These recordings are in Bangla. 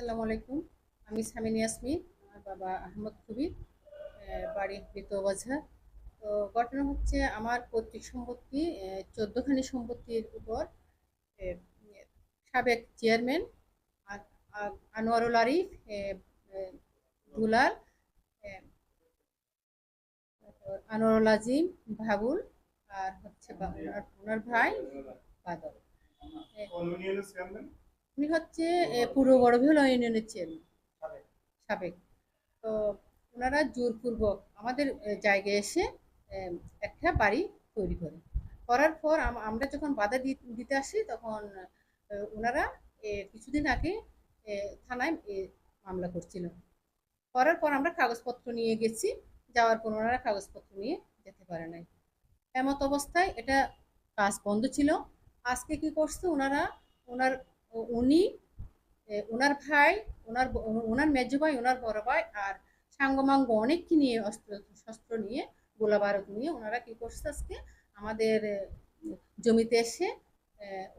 আসসালামু আলাইকুম। আমি সামিন ইয়াসমিন, আমার বাবা আহমদ কবির বাড়ি বিতবাজার তো ঘটনা হচ্ছে আমার পৈতৃক সম্পত্তি চোদ্দখানি সম্পত্তির উপর সাবেক চেয়ারম্যান আনোয়ারুল আরিফ দুলাল আনোয়ারুল আজিম ভাবুল আর হচ্ছে ওনার ভাই বাদল। উনি হচ্ছে পূর্ব বড়ভিলা ইউনিয়নের চেয়ারম্যান সাবেক। তো ওনারা জোরপূর্বক আমাদের জায়গায় এসে একটা বাড়ি তৈরি করে। করার পর আমরা যখন বাধা দিতে আসি তখন ওনারা কিছুদিন আগে থানায় মামলা করছিল। করার পর আমরা কাগজপত্র নিয়ে গেছি। যাওয়ার পর ওনারা কাগজপত্র নিয়ে যেতে পারে নাই। এমত অবস্থায় এটা কাজ বন্ধ ছিল। আজকে কি করছে? ওনারা ওনার উনি ওনার ভাই ওনার ওনার মেজো ভাই ওনার বড় ভাই আর সাঙ্গমাঙ্গ অনেক কি নিয়ে অস্ত্র শস্ত্র নিয়ে গোলা বারুদ নিয়ে ওনারা কি করছে আজকে? আমাদের জমিতে এসে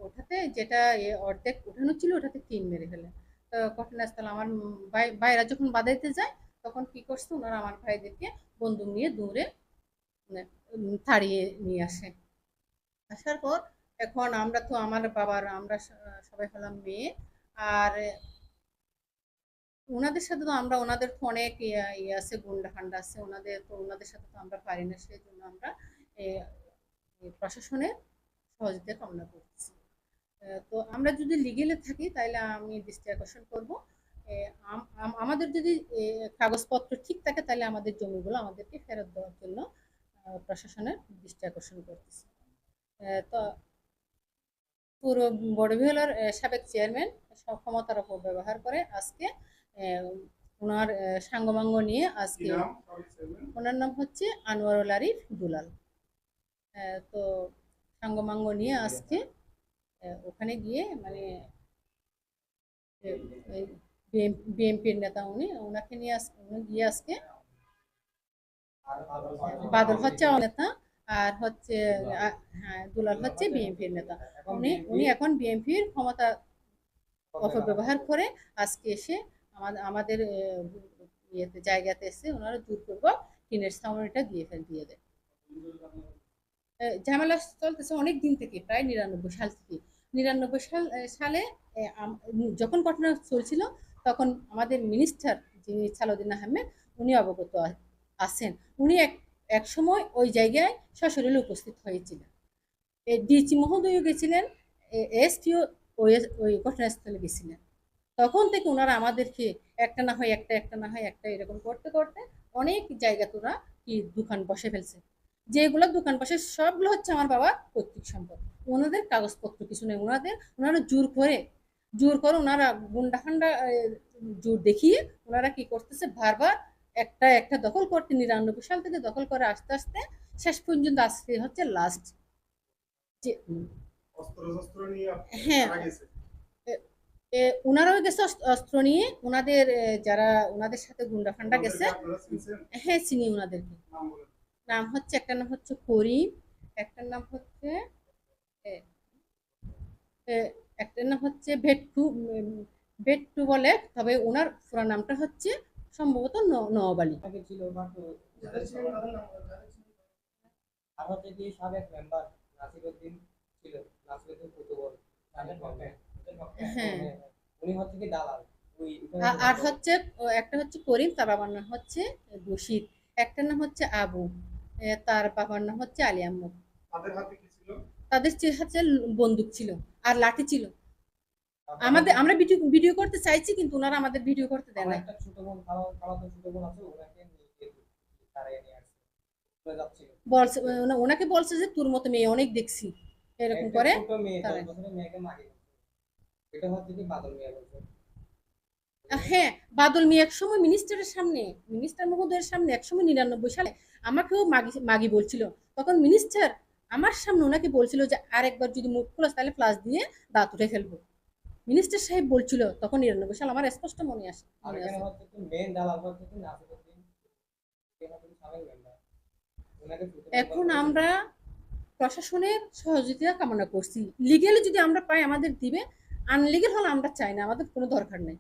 ওঠাতে যেটা অর্ধেক উঠানো ছিল ওটাতে টিন মেরে ফেলে। তো ঘটনাস্থল আমার ভাই ভাইরা যখন বাধা দিতে যায় তখন কি করছে ওনারা আমার ভাইদেরকে বন্দুক নিয়ে দূরে মানে, তাড়িয়ে নিয়ে আসে। আসার পর এখন আমরা তো আমার বাবার, আমরা সবাই হলাম মেয়ে। আর ওনাদের সাথে তো আমরা, ওনাদের তো অনেক ইয়ে আছে গুন্ডা ফান্ডা আছে। ওনাদের তো, ওনাদের সাথে তো আমরা পারি না সেই জন্য আমরা প্রশাসনের সহযোগিতা কামনা করছি। তো আমরা যদি লিগেলে থাকি তাহলে আমি দৃষ্টি আকর্ষণ করব। আমাদের যদি কাগজপত্র ঠিক থাকে তাহলে আমাদের জমিগুলো আমাদেরকে ফেরত দেওয়ার জন্য প্রশাসনের দৃষ্টি আকর্ষণ করতেছি। তো পুরো বড়বিহলার সাবেক চেয়ারম্যান ক্ষমতার ব্যবহার করে আজকে ওনার সাঙ্গমাঙ্গ নিয়ে আজকে ওনার নাম হচ্ছে আনোয়ারুল আরিফ দুলাল। তো সাঙ্গমাঙ্গ নিয়ে আজকে ওখানে গিয়ে মানে বিএনপির নেতা উনি ওনাকে নিয়ে উনি গিয়ে আজকে বাদল হচ্ছে নেতা। আর হচ্ছে হ্যাঁ দুলাল হচ্ছে বিএনপির নেতা। উনি উনি এখন বিএনপির ক্ষমতা অপব্যবহার করে আজকে এসে আমাদের আমাদের ইয়েতে, জায়গাতে এসে ওনারা জোরপূর্বক টিনের ছাউনিটা দিয়ে ফেল, দিয়ে দেয়। ঝামেলা চলতেছে অনেক দিন থেকে, প্রায় নিরানব্বই সাল থেকে। নিরানব্বই সাল সালে যখন ঘটনা চলছিল, তখন আমাদের মিনিস্টার যিনি সালাউদ্দিন আহমেদ, উনি অবগত আছেন। উনি এক এক সময় ওই জায়গায় সশরীরে উপস্থিত হয়েছিলেন। ডিচি মহোদয়ও গেছিলেন এসটিও ওই ওই ঘটনাস্থলে গেছিলেন। তখন থেকে ওনারা আমাদেরকে একটা না হয় একটা একটা না হয় একটা এরকম করতে করতে অনেক জায়গা তোরা কি দোকান বসে ফেলছে। যেগুলো দোকান বসে সবগুলো হচ্ছে আমার বাবা পৈতৃক সম্পদ। ওনাদের কাগজপত্র কিছু নেই ওনাদের ওনারা জোর করে জোর করে ওনারা গুন্ডা আহ, জোর দেখিয়ে ওনারা কি করতেছে বারবার একটা একটা দখল করতে নিরানব্বই সাল থেকে দখল করে আস্তে আস্তে শেষ পর্যন্ত আজকে হচ্ছে লাস্ট যে হ্যাঁ। ওনারাও গেছে। অস্ত্র- নিয়ে। ওনাদের যারা ওনাদের সাথে গুন্ডা ফান্ডা গেছে হ্যাঁ চিনি ওনাদেরকে নাম হচ্ছে একটা নাম হচ্ছে করিম একটার নাম হচ্ছে একটার নাম হচ্ছে ভেট্টু ভেট্টু বলে তবে ওনার পুরা নামটা হচ্ছে সম্ভবত ন- নওয়াব আলী ছিল হচ্ছে সাবেক মেম্বার নাসিরউদ্দিন ছিল নাসিরউদ্দিন কুতুবল হ্যাঁ। উনি হচ্ছে কি দালাল আর হচ্ছে একটা হচ্ছে করিম তার বাবার নাম হচ্ছে বশির একটার নাম হচ্ছে আবু তার বাবার নাম হচ্ছে আলী আহমদ। তাদের হাতে কি ছিল? তাদের হাতে বন্দুক ছিল আর লাঠি ছিল। আমাদের আমরা ভিডিও ভিডিও করতে চাইছি কিন্তু ওনারা আমাদের ভিডিও করতে দেয় না একটা ছোট বোন খাওয়া খাওয়াতো ছোট বোন আছে ওনাকে নিয়ে গিয়ে নিয়ে আসছে বলছে ওনা- ওনাকে বলছে যে তোর মতো মেয়ে অনেক দেখছি। এরকম করে হ্যাঁ বাদল মিয়া এক সময় মিনিস্টারের সামনে মিনিস্টার মহোদয়ের সামনে এক সময় নিরানব্বই সালে আমাকেও মাগি মাগি বলছিল। তখন মিনিস্টার আমার সামনে ওনাকে বলছিল যে আরেকবার যদি মুখ খোলাস তাহলে ফ্লাস দিয়ে দাঁত উঠে ফেলব। মিনিস্টার সাহেব বলছিল তখন নিরানব্বই সাল আমার স্পষ্ট মনে আসে এখন আমরা প্রশাসনের সহযোগিতা কামনা করছি। লিগেলে যদি আমরা পাই আমাদের দিবে আনলিগেল হলে আমরা চাই না আমাদের কোনো দরকার নেই।